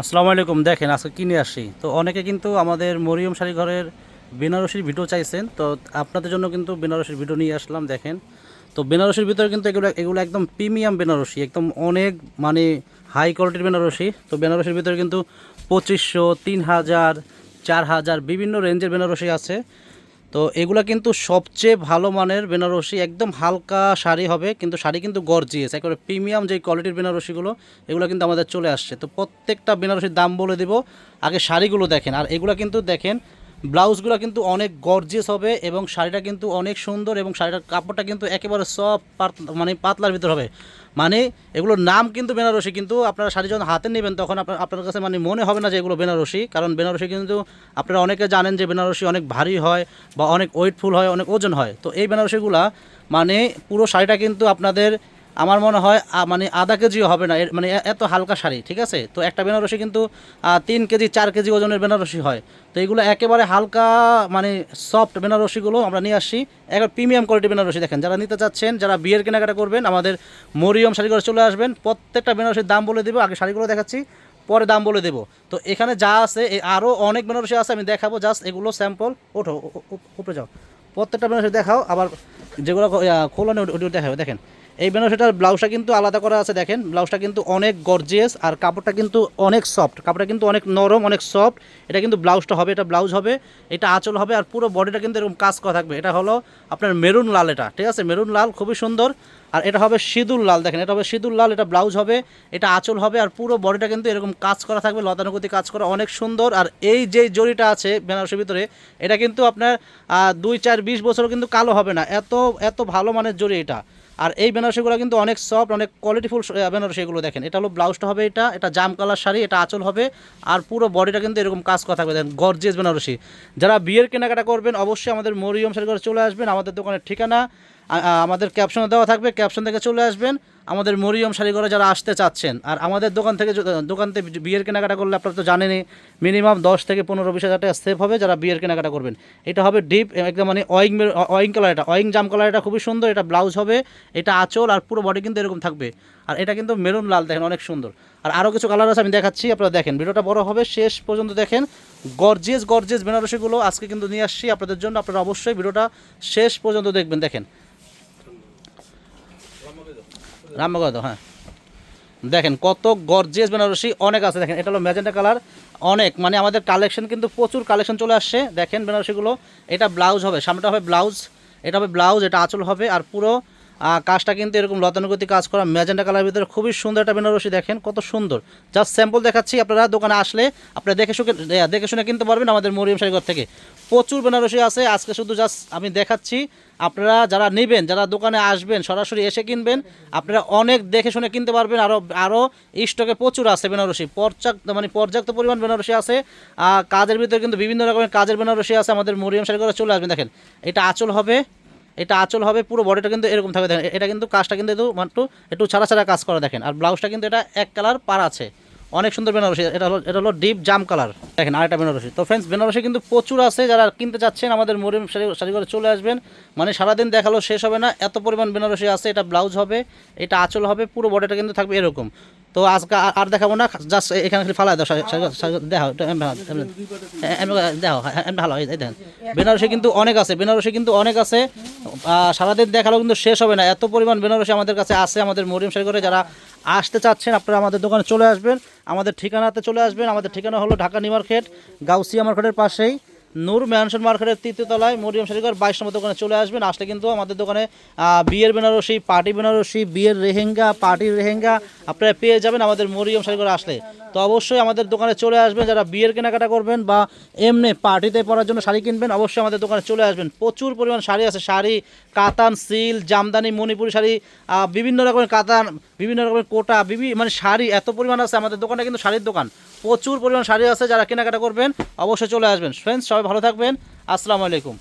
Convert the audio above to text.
আসসালামু আলাইকুম। দেখেন, আজকে কিনে আসি। তো অনেকে কিন্তু আমাদের মরিয়ম শাড়ি ঘরের বেনারসির ভিডিও চাইছেন। তো আপনাদের জন্য কিন্তু বেনারসির ভিডিও নিয়ে আসলাম, দেখেন। তো বেনারসির ভিতরে কিন্তু এগুলো এগুলো একদম প্রিমিয়াম বেনারসি, একদম অনেক মানে হাই কোয়ালিটির বেনারসি। তো বেনারসির ভিতরে কিন্তু পঁচিশশো, তিন হাজার, চার হাজার বিভিন্ন রেঞ্জের বেনারসি আছে। তো এগুলো কিন্তু সবচেয়ে ভালো মানের বেনারসি, একদম হালকা শাড়ি হবে, কিন্তু শাড়ি কিন্তু গর্জিয়েস একেবারে প্রিমিয়াম যে কোয়ালিটির বেনারসিগুলো, এগুলো কিন্তু আমাদের চলে আসছে। তো প্রত্যেকটা বেনারসির দাম বলে দেব, আগে শাড়িগুলো দেখেন, আর এগুলো কিন্তু দেখেন ব্লাউজগুলো কিন্তু অনেক গর্জিয়াস হবে এবং শাড়িটা কিন্তু অনেক সুন্দর এবং শাড়িটার কাপড়টা কিন্তু একেবারে সব মানে পাতলার ভিতর হবে। মানে এগুলোর নাম কিন্তু বেনারসি, কিন্তু আপনারা শাড়ি যখন হাতে নেবেন তখন আপনার আপনার কাছে মানে মনে হবে না যে এগুলো বেনারসি, কারণ বেনারসি কিন্তু আপনারা অনেকে জানেন যে বেনারসি অনেক ভারী হয় বা অনেক ওয়েটফুল হয়, অনেক ওজন হয়। তো এই বেনারসিগুলা মানে পুরো শাড়িটা কিন্তু আপনাদের আমার মনে হয় মানে আধা কেজিও হবে না। মানে এত হালকা শাড়ি, ঠিক আছে? তো একটা বেনারসি কিন্তু তিন কেজি, চার কেজি ওজনের বেনারসি হয়। তো এগুলো একেবারে হালকা মানে সফট বেনারসিগুলো আমরা নিয়ে আসছি। একবার প্রিমিয়াম কোয়ালিটি বেনারসি দেখেন, যারা নিতে চাচ্ছেন, যারা বিয়ের কেনাকাটা করবেন, আমাদের মরিয়ম শাড়িঘরে চলে আসবেন। প্রত্যেকটা বেনারসির দাম বলে দেবো, আগে শাড়িগুলো দেখাচ্ছি, পরে দাম বলে দেবো। তো এখানে যা আছে আরও অনেক বেনারসি আছে, আমি দেখাবো জাস্ট এগুলো স্যাম্পল ওঠো উপরে যাও। প্রত্যেকটা বেনারসি দেখাও, আবার যেগুলো খোলানো ওটি দেখাবে, দেখেন। এই বেনারসিটার ব্লাউজটা কিন্তু আলাদা করা আছে, দেখেন। ব্লাউজটা কিন্তু অনেক গর্জিয়াস আর কাপড়টা কিন্তু অনেক সফট কাপড়টা কিন্তু অনেক নরম, অনেক সফট এটা কিন্তু ব্লাউজটা হবে, এটা ব্লাউজ হবে, এটা আঁচল হবে আর পুরো বডিটা কিন্তু এরকম কাজ করা থাকবে। এটা হলো আপনার মেরুন লাল এটা, ঠিক আছে? মেরুন লাল, খুবই সুন্দর। আর এটা হবে সিঁদুর লাল, দেখেন, এটা হবে সিঁদুর লাল, এটা ব্লাউজ হবে, এটা আঁচল হবে আর পুরো বডিটা কিন্তু এরকম কাজ করা থাকবে, লতানুগতি কাজ করা অনেক সুন্দর। আর এই যে জরিটা আছে বেনারসির ভিতরে, এটা কিন্তু আপনার দুই চার বিশ বছরও কিন্তু কালো হবে না। এত এত ভালো মানের জরি এটা। আর এই বেনারসিগুলো কিন্তু অনেক সফট অনেক কোয়ালিটিফুল বেনারসিগুলো দেখেন। এটা হলো ব্লাউজটা হবে এটা এটা জাম কালার শাড়ি, এটা আঁচল হবে, আর পুরো বডিটা কিন্তু এরকম কাজ করা থাকবে। দেখেন গর্জিয়াস বেনারসি। যারা বিয়ের কেনাকাটা করবেন, অবশ্যই আমাদের মরিয়ম শাড়ি করে চলে আসবেন, আমাদের দোকানের ঠিকানা আমাদের ক্যাপশনে দেওয়া থাকবে ক্যাপশন থেকে চলে আসবেন। আমাদের মরিয়ম শাড়িঘরে যারা আসতে চাচ্ছেন, আর আমাদের দোকান থেকে দোকান থেকে বিয়ের কেনাকাটা করলে আপনারা তো জানেনই মিনিমাম দশ থেকে পনেরো বিশ হাজার টাকা সেভ হবে যারা বিয়ের কেনাকাটা করবেন। এটা হবে ডিপ একদম মানে অয়িং অয়িং কালার এটা। অয়িং জাম কালার এটা খুবই সুন্দর, এটা ব্লাউজ হবে, এটা আঁচল, আর পুরো বডি কিন্তু এরকম থাকবে। আর এটা কিন্তু মেরুন লাল, দেখেন অনেক সুন্দর। আর আরও কিছু কালার আছে, আমি দেখাচ্ছি, আপনারা দেখেন। ভিডিওটা বড় হবে, শেষ পর্যন্ত দেখেন। গর্জিয়াস গর্জিয়াস বেনারসিগুলো আজকে কিন্তু নিয়ে আসছি, আপনাদের জন্য আপনারা অবশ্যই ভিডিওটা শেষ পর্যন্ত দেখবেন, দেখেন। রামবাগাদ হ্যাঁ। দেখেন কত গর্জিয়াস বেনারসি, অনেক আছে। দেখেন, এটা হলো ম্যাজেন্টা কালার অনেক। মানে আমাদের কালেকশন কিন্তু প্রচুর কালেকশন চলে আসছে। দেখেন বেনারসিগুলো, এটা ব্লাউজ হবে, সামনেটা হবে ব্লাউজ এটা হবে ব্লাউজ এটা আঁচল হবে, আর পুরো কাজটা কিন্তু এরকম লতানুগতি কাজ করা ম্যাজেন্টা কালার ভিতরে খুবই সুন্দর একটা বেনারসি দেখেন, কত সুন্দর। জাস্ট স্যাম্পল দেখাচ্ছি আপনারা, দোকানে আসলে আপনারা দেখে শুনে দেখে শুনে কিনতে পারবেন আমাদের মরিয়ম শাড়িঘর থেকে। প্রচুর বেনারসি আছে, আজকে শুধু জাস্ট আমি দেখাচ্ছি। আপনারা যারা নেবেন, যারা দোকানে আসবেন, সরাসরি এসে কিনবেন, আপনারা অনেক দেখে শুনে কিনতে পারবেন। আরও আরও স্টকে প্রচুর আছে বেনারসি, পর্যাপ্ত মানে পর্যাপ্ত পরিমাণ বেনারসি আছে। কাজের ভিতরে কিন্তু বিভিন্ন রকমের কাজের বেনারসি আছে আমাদের মরিয়ম শাড়ি চলে আসবেন, দেখেন। এটা আঁচল হবে এটা আঁচল হবে পুরো বডিটা কিন্তু এরকম থাকবে। দেখেন এটা কিন্তু কাজটা কিন্তু একটু একটু ছাড়া ছাড়া কাজ করা দেখেন। আর ব্লাউজটা কিন্তু এটা এক কালার পার আছে। অনেক সুন্দর বেনারসি এটা হলো এটা হলো ডিপ জাম কালার দেখেন আরেকটা বেনারসি। তো ফ্রেন্ডস বেনারসি কিন্তু প্রচুর আছে। যারা কিনতে চাচ্ছেন আমাদের মরিম শাড়ি শাড়ি করে চলে আসবেন। মানে সারাদিন দেখাল শেষ হবে না। এত পরিমাণ বেনারসি আছে এটা ব্লাউজ হবে এটা আঁচল হবে পুরো বডিটা কিন্তু থাকবে এরকম। তো আজকে আর- দেখাবো না জাস্ট এখানে খালি ফালাই দাও এটা এমনি ভালো, দেখেন। বেনারসি কিন্তু অনেক আছে বেনারসি কিন্তু অনেক আছে। সারাদিন দেখালেও কিন্তু শেষ হবে না। এত পরিমাণ বেনারসি আমাদের কাছে আছে, আমাদের মরিম করে যারা আসতে চাচ্ছেন, আপনারা আমাদের দোকানে চলে আসবেন। আমাদের ঠিকানাতে চলে আসবেন। আমাদের ঠিকানা হলো ঢাকা নিউ মার্কেট গাউসিয়া মার্কেটের পাশেই। নূর ম্যানশন মার্কেটের তৃতীয় তলায় মরিয়ম শাড়িঘর বাইশ নম্বর দোকানে চলে আসবেন। আসলে কিন্তু আমাদের দোকানে বিয়ের বেনারসি, পার্টি বেনারসি, বিয়ের রেহেঙ্গা, পার্টির রেহেঙ্গা আপনারা পেয়ে যাবেন আমাদের মরিয়ম শাড়িঘর আসলে। তো অবশ্যই আমাদের দোকানে চলে আসবেন, যারা বিয়ের কেনাকাটা করবেন বা এমনি পার্টিতে পরার জন্য শাড়ি কিনবেন, অবশ্যই আমাদের দোকানে চলে আসবেন। প্রচুর পরিমাণ শাড়ি আছে, শাড়ি, কাতান সিল জামদানি, মণিপুরি শাড়ি বিভিন্ন রকমের কাতান, বিভিন্ন রকমের কোটা বিভিন্ন মানে শাড়ি এত পরিমাণ আছে আমাদের দোকানে কিন্তু শাড়ির দোকান। প্রচুর পরিমাণ শাড়ি আছে যারা কেনাকাটা করবেন, অবশ্যই চলে আসবেন। ফ্রেন্ডস সবাই ভালো থাকবেন। আসসালামু আলাইকুম।